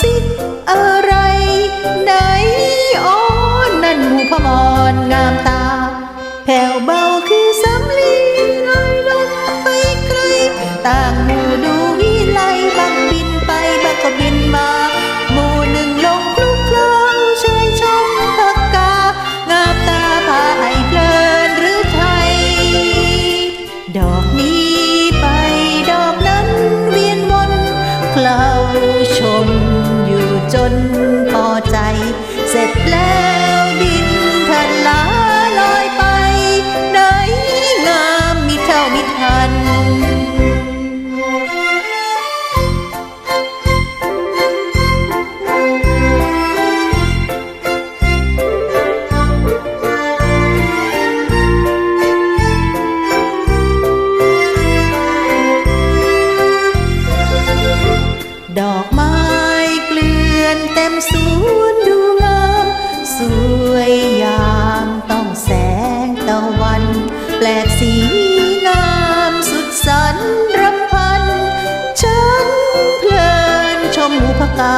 สิอะไร ไหนอ๋อนั่นหมู่พมรงามตา แผ่วเบาคือสำลีลอยลงไปไกลต่างหมู่ดูวิไลบังบินไปบังก็บินมา หมู่หนึ่งลงคลุกเคล้าชายชมพักกางามตาพาให้เพลินหรือไทย ดอกนี้ไปดอกนั้นเวียนวนเคล้า จนพอใจ เสร็จแล้วดินทันลาลอยไป ไหนงามมิเท่ามิทันา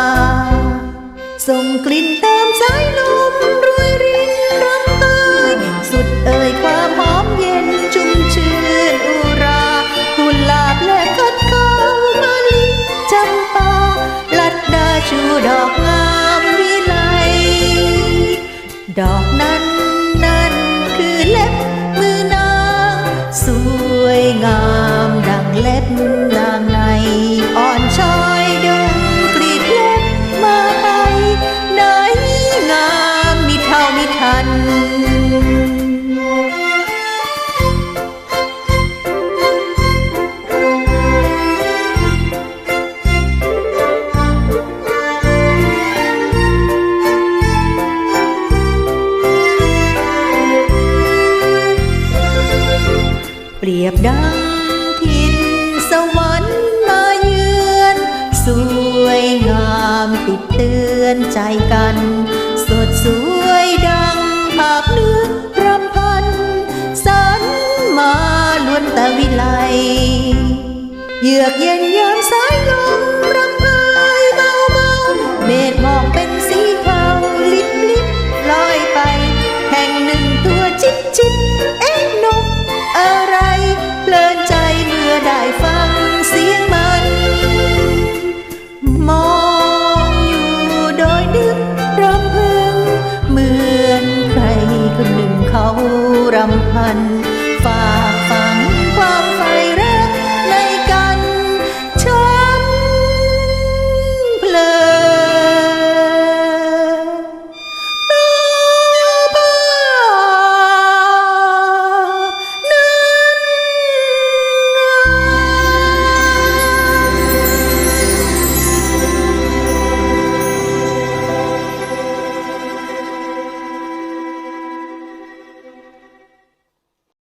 ส่งกลิ่นตามสายลมรวยรินรำกายสุดเอ่ยความหอมเย็นชุ่มชื่นอุรากุหลาบและคัดข้ามะลิจำปาลัดดาชูดอกงามวิไลดอกนั้นนั้นคือเล็บมือนางสวยงามดังเล็บ สวยดังภาพนึกรำพันสันมาล้วนแต่วิไลเยือกเย็นยามสายลมรำพายเบาเบาเมฆหมอกเป็นสีเทาลิบลิบลอยไป แห่งหนึ่งตัวจิบจิบ เหมือนใครคนหนึ่งเขารำพันฝ่า